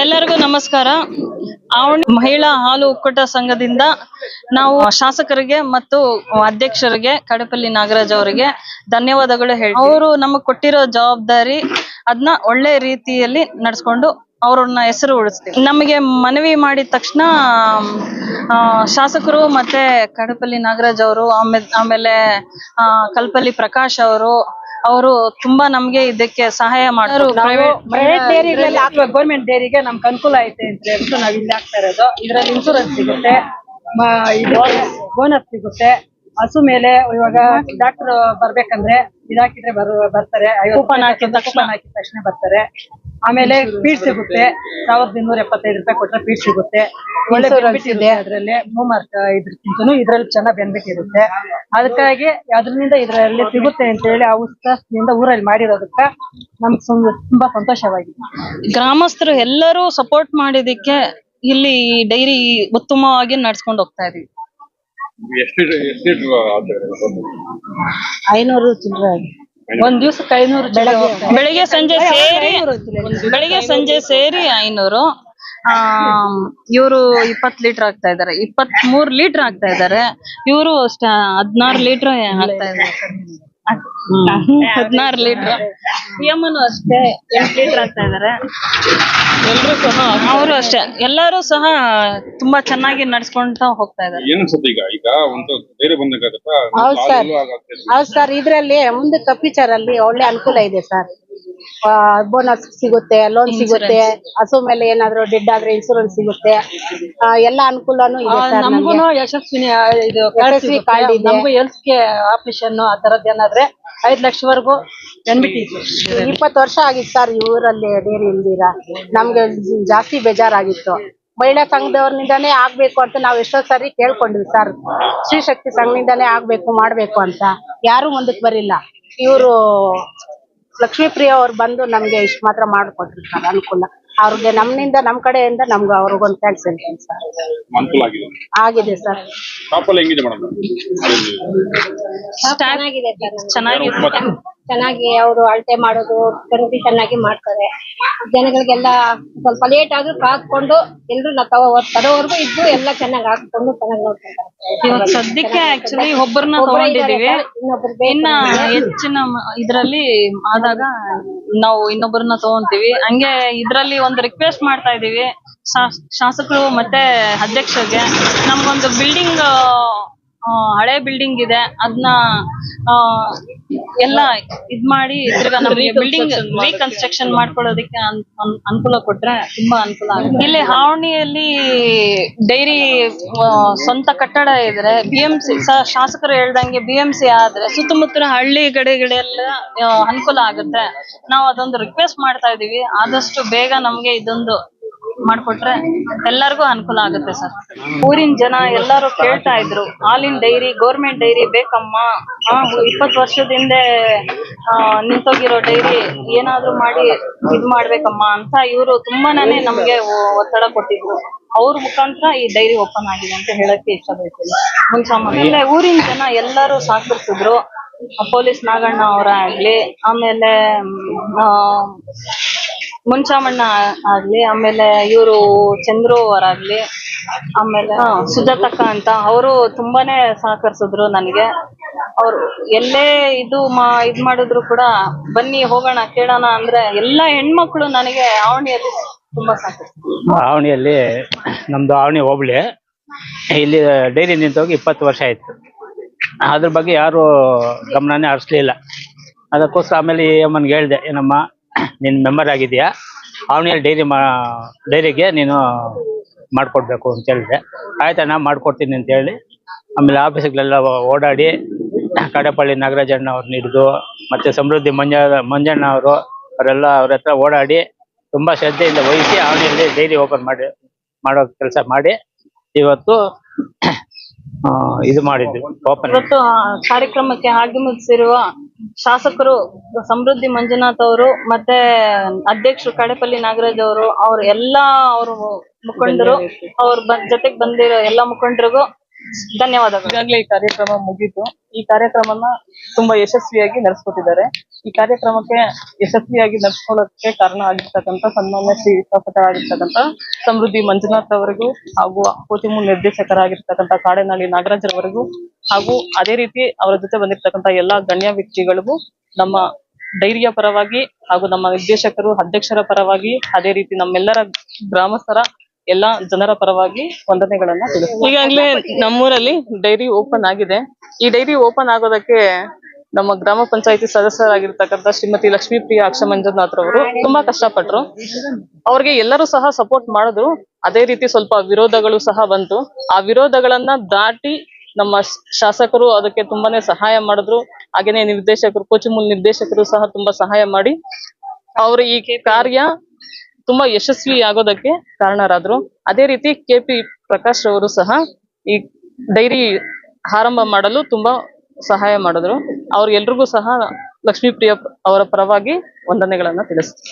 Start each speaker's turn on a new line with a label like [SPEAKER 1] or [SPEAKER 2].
[SPEAKER 1] ಎಲ್ಲರಿಗೂ ನಮಸ್ಕಾರ. ಆವಣಿ ಮಹಿಳಾ ಹಾಲು ಒಕ್ಕೂಟ ಸಂಘದಿಂದ ನಾವು ಶಾಸಕರಿಗೆ ಮತ್ತು ಅಧ್ಯಕ್ಷರಿಗೆ ಕಡಪಲ್ಲಿ ನಾಗರಾಜ್ ಅವರಿಗೆ ಧನ್ಯವಾದಗಳು ಹೇಳಿ ಅವರು ನಮಗೆ ಕೊಟ್ಟಿರೋ ಜವಾಬ್ದಾರಿ ಅದನ್ನ ಒಳ್ಳೆ ರೀತಿಯಲ್ಲಿ ನಡ್ಸ್ಕೊಂಡು ಅವ್ರನ್ನ ಹೆಸರು ಉಳಿಸ್ತೀವಿ. ನಮಗೆ ಮನವಿ ಮಾಡಿದ ತಕ್ಷಣ ಶಾಸಕರು ಮತ್ತೆ ಕಡಪಲ್ಲಿ ನಾಗರಾಜ್ ಅವರು ಆಮೇಲೆ ಕಲ್ಪಲ್ಲಿ ಪ್ರಕಾಶ್ ಅವರು ಅವರು ತುಂಬಾ ನಮ್ಗೆ ಇದಕ್ಕೆ ಸಹಾಯ ಮಾಡ್ತಾರೆ.
[SPEAKER 2] ಪ್ರೈವೇಟ್ ಡೈರಿಗಳಲ್ಲಿ ಅಥವಾ ಗೌರ್ಮೆಂಟ್ ಡೈರಿಗೆ ನಮ್ಗೆ ಅನುಕೂಲ ಐತೆ ಅಂತ ಹೇಳ್ಬಿಟ್ಟು ನಾವ್ ಇಲ್ಲಿ ಹಾಕ್ತಾ ಇರೋದು. ಇದ್ರಲ್ಲಿ ಇನ್ಸೂರೆನ್ಸ್ ಸಿಗುತ್ತೆ. ಬೋನಸ್ ಸಿಗುತ್ತೆ. ಹಸು ಮೇಲೆ ಇವಾಗ ಡಾಕ್ಟರ್ ಬರ್ಬೇಕಂದ್ರೆ ಇದಾಕಿದ್ರೆ ಬರ್ ಬರ್ತಾರೆ. ಕೂಪನ್ ಹಾಕಿದ ಕೂಪನ್ ಹಾಕಿದ ತಕ್ಷಣ ಬರ್ತಾರೆ. ಆಮೇಲೆ ಫೀಡ್ ಸಿಗುತ್ತೆ. ಸಾವಿರದ ಇನ್ನೂರ ಎಪ್ಪತ್ತೈದು ರೂಪಾಯಿ ಕೊಟ್ರೆ ಫೀಡ್ ಸಿಗುತ್ತೆ. ಒಳ್ಳೆ ಬೆನಿಫಿಟ್ ಇದೆ. ಅದರಲ್ಲಿ. ಮೂಮಾರ್ಕ್ ಇದ್ರಕ್ಕಿಂತನೂ ಇದ್ರಲ್ಲಿ ಚೆನ್ನಾಗಿ ಬೆನಿಫಿಟ್ ಇರುತ್ತೆ. ಅದಕ್ಕಾಗಿ ಅದರಿಂದ ಇದರಲ್ಲಿ ಸಿಗುತ್ತೆ ಅಂತ ಹೇಳಿ ಆ ಉತ್ಸಾಹದಿಂದ ಊರಲ್ಲಿ ಮಾಡಿರೋದಕ್ಕೆ ನಮ್ಗೆ ತುಂಬಾ ಸಂತೋಷವಾಗಿದೆ.
[SPEAKER 1] ಗ್ರಾಮಸ್ಥರು ಎಲ್ಲರೂ ಸಪೋರ್ಟ್ ಮಾಡಿದಕ್ಕೆ ಇಲ್ಲಿ ಡೈರಿ ಉತ್ತಮವಾಗಿ ನಡ್ಸ್ಕೊಂಡು ಹೋಗ್ತಾ ಇದೀವಿ.
[SPEAKER 2] ಐನೂರು ಚಿಲ್ಲರೆ ಒಂದ್ ದಿವ್ಸಕ್ಕೆ ಐನೂರು ಬೆಳಗ್ಗೆ.
[SPEAKER 1] ಬೆಳಿಗ್ಗೆ ಸಂಜೆ ಸೇರಿ ಬೆಳಿಗ್ಗೆ ಸಂಜೆ ಸೇರಿ ಐನೂರು. ಆ ಇವರು ಇಪ್ಪತ್ ಲೀಟರ್ ಆಗ್ತಾ ಇದಾರೆ ಇಪ್ಪತ್ ಮೂರ್ ಲೀಟರ್ ಆಗ್ತಾ ಇದಾರೆ ಇವರು ಅಷ್ಟ ಹದ್ನಾರು ಲೀಟರ್ ಆಗ್ತಾ ಇದಾರೆ ಹದ್ನಾರು ಲೀಟರ್ ಯಮನು ಅಷ್ಟೇ ಎಂಟು ಲೀಟರ್ ಆಗ್ತಾ ಇದಾರೆ. ಎಲ್ಲರೂ ಸಹ ಅವರು ಅಷ್ಟೇ. ಎಲ್ಲರೂ ಸಹ ತುಂಬಾ ಚೆನ್ನಾಗಿ ನಡ್ಸ್ಕೊಂತ ಹೋಗ್ತಾ ಇದಾರೆ.
[SPEAKER 3] ಏನ್ ಅನ್ಸುತ್ತೆ ಈಗ? ಈಗ ಒಂದು ಬೇರೆ ಬಂದಾಗತ್ತಾ
[SPEAKER 4] ಹೌದ್ ಸರ್. ಹೌದ್ ಸರ್. ಇದ್ರಲ್ಲಿ ಮುಂದೆ ಫ್ಯೂಚರ್ ಅಲ್ಲಿ ಒಳ್ಳೆ ಅನುಕೂಲ ಇದೆ ಸರ್. ಬೋನಸ್ ಸಿಗುತ್ತೆ ಲೋನ್ ಸಿಗುತ್ತೆ ಹಸು ಮೇಲೆ ಏನಾದ್ರು ಡೆಡ್ ಆದ್ರೆ ಇನ್ಸೂರೆನ್ಸ್ ಸಿಗುತ್ತೆ. ಆ, ಎಲ್ಲ ಅನುಕೂಲನೂ ಇದೆ ಸರ್
[SPEAKER 2] ನಮಗೂ ಯಶಸ್ವಿನಿ ಆ, ಇದು ಕಾರ್ಡ್
[SPEAKER 4] ಯಶಸ್ವಿ
[SPEAKER 2] ಸಿಗುತ್ತೆ.
[SPEAKER 4] ಇದೆ.
[SPEAKER 2] ನಮಗೂ ಹೆಲ್ತ್ಗೆ ಆಪರೇಷನ್ ಆ ತರದ್ ಏನಾದ್ರೆ ಐದ್ ಲಕ್ಷವರೆಗೂ ಬೆನಿಫಿಟ್ ಇದೆ
[SPEAKER 4] ಇಪ್ಪತ್ತು ವರ್ಷ ಆಗಿತ್ತು ಸರ್ ಈ ಊರಲ್ಲಿ ಡೇರಿ ಇಲ್ದಿರ ನಮ್ಗೆ ಜಾಸ್ತಿ ಬೇಜಾರಾಗಿತ್ತು. ಮಹಿಳಾ ಸಂಘದವ್ರನಿಂದಾನೇ ಆಗ್ಬೇಕು ಅಂತ ನಾವ್ ಎಷ್ಟೋ ಸಾರಿ ಕೇಳ್ಕೊಂಡ್ವಿ ಸರ್. ಸ್ತ್ರೀ ಶಕ್ತಿ ಸಂಘದಿಂದಾನೇ ಆಗ್ಬೇಕು ಮಾಡ್ಬೇಕು ಅಂತ. ಯಾರು ಮುಂದಕ್ಕೆ ಬರಿಲ್ಲ. ಇವರು ಲಕ್ಷ್ಮೀಪ್ರಿಯ ಅವ್ರು ಬಂದು ನಮ್ಗೆ ಇಷ್ಟ ಮಾತ್ರ ಮಾಡ್ಕೊಟ್ರು ಸರ್ ಅನುಕೂಲ. ಅವ್ರಿಗೆ ನಮ್ಮಿಂದ ನಮ್ ಕಡೆಯಿಂದ ನಮ್ಗೆ ಅವ್ರಿಗೊಂದು ಥ್ಯಾಂಕ್ಸ್ ಹೇಳ್ತೇನೆ ಸರ್.
[SPEAKER 3] ಅನುಕೂಲ ಆಗಿದೆ.
[SPEAKER 4] ಆಗಿದೆ ಸರ್.
[SPEAKER 3] ಶಾಪಲ್ಲಿ ಹೆಂಗಿದೆ ಮೇಡಮ್
[SPEAKER 4] ಚೆನ್ನಾಗಿದೆ ಸರ್.
[SPEAKER 1] ಚೆನ್ನಾಗಿದೆ.
[SPEAKER 4] ಚೆನ್ನಾಗಿ ಅವರು ಅಳತೆ ಮಾಡೋದು ಖರೀದಿ ಚೆನ್ನಾಗಿ ಮಾಡ್ತಾರೆ. ಜನಗಳಿಗೆಲ್ಲ ಸ್ವಲ್ಪ ಲೇಟ್ ಆದ್ರೂ ಕಾದ್ಕೊಂಡು ಎಲ್ರು ನಾವು ತಗೋ ತರೋವರೆಗೂ ಇದ್ದು ಎಲ್ಲ ಚೆನ್ನಾಗಿ ಹಾಕೊಂಡು ಚೆನ್ನಾಗಿ ನೋಡ್ಕೊಂತಾರೆ.
[SPEAKER 1] ಇವಾಗ ಸದ್ಯಕ್ಕೆ ಆಕ್ಚುಲಿ ಒಬ್ಬರನ್ನ ತಗೊಂಡಿದೀವಿ
[SPEAKER 4] ಇನ್ನೊಬ್ರು
[SPEAKER 1] ಇನ್ನ ಹೆಚ್ಚಿನ ಮ- ಇದ್ರಲ್ಲಿ ಆದಾಗ ನಾವು ಇನ್ನೊಬ್ಬರನ್ನ ತಗೊಂತೀವಿ. ಹಂಗೆ ಇದ್ರಲ್ಲಿ ಒಂದು ರಿಕ್ವೆಸ್ಟ್ ಮಾಡ್ತಾ ಇದೀವಿ ಶಾಸಕರು ಮತ್ತೆ ಅಧ್ಯಕ್ಷರಿಗೆ. ನಮ್ಗೊಂದು ಬಿಲ್ಡಿಂಗ್ ಹಳೆ ಬಿಲ್ಡಿಂಗ್ ಇದೆ ಅದನ್ನ ಎಲ್ಲ ಇದ್ ಮಾಡಿ ಬಿಲ್ಡಿಂಗ್ ರೀಕನ್ಸ್ಟ್ರಕ್ಷನ್ ಮಾಡ್ಕೊಳ್ಳೋದಕ್ಕೆ ಅನ್- ಅನ್- ಅನುಕೂಲ ಕೊಟ್ರೆ ತುಂಬಾ ಅನುಕೂಲ ಆಗುತ್ತೆ. ಇಲ್ಲಿ ಹಾವಣಿಯಲ್ಲಿ ಡೈರಿ ಸ್ವಂತ ಕಟ್ಟಡ ಇದ್ರೆ ಬಿ ಎಂ ಸಿ ಶಾಸಕರು ಹೇಳ್ದಂಗೆ ಬಿ ಎಂ ಸಿ ಆದ್ರೆ ಸುತ್ತಮುತ್ತಲ ಹಳ್ಳಿ ಕಡೆಗಳೆಲ್ಲ ಅನುಕೂಲ ಆಗುತ್ತೆ. ನಾವು ಅದೊಂದು ರಿಕ್ವೆಸ್ಟ್ ಮಾಡ್ತಾ ಇದೀವಿ ಆದಷ್ಟು ಬೇಗ ನಮ್ಗೆ ಇದೊಂದು ಮಾಡ್ಕೊಟ್ರೆ ಎಲ್ಲರಿಗೂ ಅನುಕೂಲ ಆಗುತ್ತೆ ಸರ್. ಊರಿನ ಜನ ಎಲ್ಲರೂ ಕೇಳ್ತಾ ಇದ್ರು, ಹಾಲಿನ ಡೈರಿ, ಗೌರ್ಮೆಂಟ್ ಡೈರಿ ಬೇಕಮ್ಮ? ಇಪ್ಪತ್ತು ವರ್ಷದ ಹಿಂದೆ ನಿಂತೋಗಿರೋ ಡೈರಿ ಏನಾದ್ರೂ ಮಾಡಿ ಇದ್ ಮಾಡ್ಬೇಕಮ್ಮ ಅಂತ ಇವರು ತುಂಬಾನೇ ನಮ್ಗೆ ಒತ್ತಡ ಕೊಟ್ಟಿದ್ರು. ಅವ್ರ ಮುಖಾಂತರ ಈ ಡೈರಿ ಓಪನ್ ಆಗಿದೆ ಅಂತ ಹೇಳಕ್ಕೆ ಇಷ್ಟಪಡ್ತೀನಿ. ಮುಂಚೆ ಊರಿನ ಜನ ಎಲ್ಲರೂ ಸಹಕರಿಸಿದ್ರು. ಪೊಲೀಸ್ ನಾಗಣ್ಣ ಅವರ ಆಗ್ಲಿ ಆಮೇಲೆ ಮುಂಚಾಮಣ್ಣ ಆಗ್ಲಿ ಆಮೇಲೆ ಇವರು ಚಂದ್ರು ಅವರಾಗ್ಲಿ ಆಮೇಲೆ ಸುಜಾತಕ್ಕ ಅಂತ ಅವರು ತುಂಬಾನೇ ಸಹಕರಿಸಿದ್ರು ನನಗೆ. ಅವ್ರು ಎಲ್ಲೇ ಇದು ಮಾ ಇದ್ ಮಾಡಿದ್ರು ಕೂಡ ಬನ್ನಿ ಹೋಗೋಣ ಕೇಳೋಣ ಅಂದ್ರೆ ಎಲ್ಲಾ ಹೆಣ್ಮಕ್ಳು ನನಗೆ ಆವಣಿಯಲ್ಲಿ ತುಂಬಾ ಸಹಕರಿಸಿದ್ರು
[SPEAKER 5] ಆವಣಿಯಲ್ಲಿ ನಮ್ದು ಆವಣಿ ಹೋಬಳಿ. ಇಲ್ಲಿ ಡೈರಿ ನಿಂತೋಗಿ ಇಪ್ಪತ್ತು ವರ್ಷ ಆಯ್ತು. ಅದ್ರ ಬಗ್ಗೆ ಯಾರು ಗಮನನೇ ಹರಿಸ್ಲಿಲ್ಲ. ಅದಕ್ಕೋಸ್ಕರ ಆಮೇಲೆ ಈ ಅಮ್ಮನ್ಗೆ ಹೇಳ್ದೆ ಏನಮ್ಮ ನೀನು ಮೆಂಬರ್ ಆಗಿದೆಯಾ ಆವಣಿಯಲ್ಲಿ ಡೈರಿ ಮಾ ಡೈರಿಗೆ ನೀನು ಮಾಡಿಕೊಡ್ಬೇಕು ಅಂತ ಹೇಳಿದೆ. ಆಯ್ತಣ್ಣ ಮಾಡ್ಕೊಡ್ತೀನಿ ಅಂತ ಹೇಳಿ, ಆಮೇಲೆ ಆಫೀಸ್ಗಳೆಲ್ಲ ಓಡಾಡಿ ಕಡೆಪಳ್ಳಿ ನಾಗರಾಜಣ್ಣ ಅವ್ರನ್ನ ಹಿಡಿದು, ಮತ್ತೆ ಸಮೃದ್ಧಿ ಮಂಜ, ಮಂಜಣ್ಣ ಅವರು, ಅವರೆಲ್ಲ ಅವ್ರ ಹತ್ರ ಓಡಾಡಿ ತುಂಬಾ ಶ್ರದ್ಧೆಯಿಂದ ವಹಿಸಿ ಅವನಲ್ಲಿ ಡೈರಿ ಓಪನ್ ಮಾಡಿ, ಮಾಡೋ ಕೆಲಸ ಮಾಡಿ ಇವತ್ತು ಇದು ಮಾಡಿದ್ವಿ ಓಪನ್
[SPEAKER 1] ಇವತ್ತು ಕಾರ್ಯಕ್ರಮಕ್ಕೆ ಆಗಮಿಸಿರುವ ಶಾಸಕರು ಸಮೃದ್ಧಿ ಮಂಜುನಾಥ್ ಅವರು ಮತ್ತೆ ಅಧ್ಯಕ್ಷರು ಕಡೆಪಲ್ಲಿ ನಾಗರಾಜ್ ಅವರು, ಅವ್ರ ಎಲ್ಲಾ ಅವರು ಮುಖಂಡರು, ಅವ್ರ ಜೊತೆಗೆ ಬಂದಿರೋ ಎಲ್ಲಾ ಮುಖಂಡರಿಗೂ ಧನ್ಯವಾದಗಳು.
[SPEAKER 6] ಈಗಾಗಲೇ ಈ ಕಾರ್ಯಕ್ರಮ ಮುಗಿತು. ಈ ಕಾರ್ಯಕ್ರಮನ ತುಂಬಾ ಯಶಸ್ವಿಯಾಗಿ ನಡೆಸ್ಕೊಟ್ಟಿದ್ದಾರೆ. ಈ ಕಾರ್ಯಕ್ರಮಕ್ಕೆ ಯಶಸ್ವಿಯಾಗಿ ನಡೆಸ್ಕೊಳ್ಳೋಕೆ ಕಾರಣ ಆಗಿರ್ತಕ್ಕಂಥ ಸನ್ಮಾನ್ಯ ಶ್ರೀ ಶಾಸಕರಾಗಿರ್ತಕ್ಕಂಥ ಸಮೃದ್ಧಿ ಮಂಜುನಾಥ್ ಅವರಿಗೂ ಹಾಗೂ ಕೋಚಿಮೂಲ್ ನಿರ್ದೇಶಕರಾಗಿರ್ತಕ್ಕಂಥ ನಾಗರಾಜ್ ನಾಗರಾಜರವರಿಗೂ ಹಾಗೂ ಅದೇ ರೀತಿ ಅವರ ಜೊತೆ ಬಂದಿರ್ತಕ್ಕಂತ ಎಲ್ಲಾ ಗಣ್ಯ ವ್ಯಕ್ತಿಗಳಿಗೂ ನಮ್ಮ ಡೈರಿಯ ಪರವಾಗಿ ಹಾಗೂ ನಮ್ಮ ನಿರ್ದೇಶಕರು, ಅಧ್ಯಕ್ಷರ ಪರವಾಗಿ, ಅದೇ ರೀತಿ ನಮ್ಮೆಲ್ಲರ ಗ್ರಾಮಸ್ಥರ ಎಲ್ಲಾ ಜನರ ಪರವಾಗಿ ವಂದನೆಗಳನ್ನ ತಿಳಿಸ್ತೀವಿ. ಈಗಾಗಲೇ ನಮ್ಮೂರಲ್ಲಿ ಡೈರಿ ಓಪನ್ ಆಗಿದೆ. ಈ ಡೈರಿ ಓಪನ್ ಆಗೋದಕ್ಕೆ ನಮ್ಮ ಗ್ರಾಮ ಪಂಚಾಯತಿ ಸದಸ್ಯರಾಗಿರ್ತಕ್ಕಂಥ ಶ್ರೀಮತಿ ಲಕ್ಷ್ಮೀ ಪ್ರಿಯ ಅಕ್ಷ ಮಂಜುನಾಥ್ ರವರು ತುಂಬಾ ಕಷ್ಟಪಟ್ರು. ಅವ್ರಿಗೆ ಎಲ್ಲರೂ ಸಹ ಸಪೋರ್ಟ್ ಮಾಡಿದ್ರು. ಅದೇ ರೀತಿ ಸ್ವಲ್ಪ ವಿರೋಧಗಳು ಸಹ ಬಂತು. ಆ ವಿರೋಧಗಳನ್ನ ದಾಟಿ ನಮ್ಮ ಶಾಸಕರು ಅದಕ್ಕೆ ತುಂಬಾನೇ ಸಹಾಯ ಮಾಡಿದ್ರು. ಹಾಗೇನೆ ನಿರ್ದೇಶಕರು ಕೋಚಿಮೂಲ್ ನಿರ್ದೇಶಕರು ಸಹ ತುಂಬಾ ಸಹಾಯ ಮಾಡಿ ಅವರು ಈ ಕಾರ್ಯ ತುಂಬಾ ಯಶಸ್ವಿ ಆಗೋದಕ್ಕೆ ಕಾರಣರಾದ್ರು. ಅದೇ ರೀತಿ ಕೆ ಪಿ ಪ್ರಕಾಶ್ ರವರು ಸಹ ಈ ಡೈರಿ ಆರಂಭ ಮಾಡಲು ತುಂಬಾ ಸಹಾಯ ಮಾಡಿದ್ರು. ಅವ್ರಿಗೆಲ್ರಿಗೂ ಸಹ ಲಕ್ಷ್ಮೀಪ್ರಿಯ ಅವರ ಪರವಾಗಿ ವಂದನೆಗಳನ್ನ ತಿಳಿಸ್ತೀನಿ.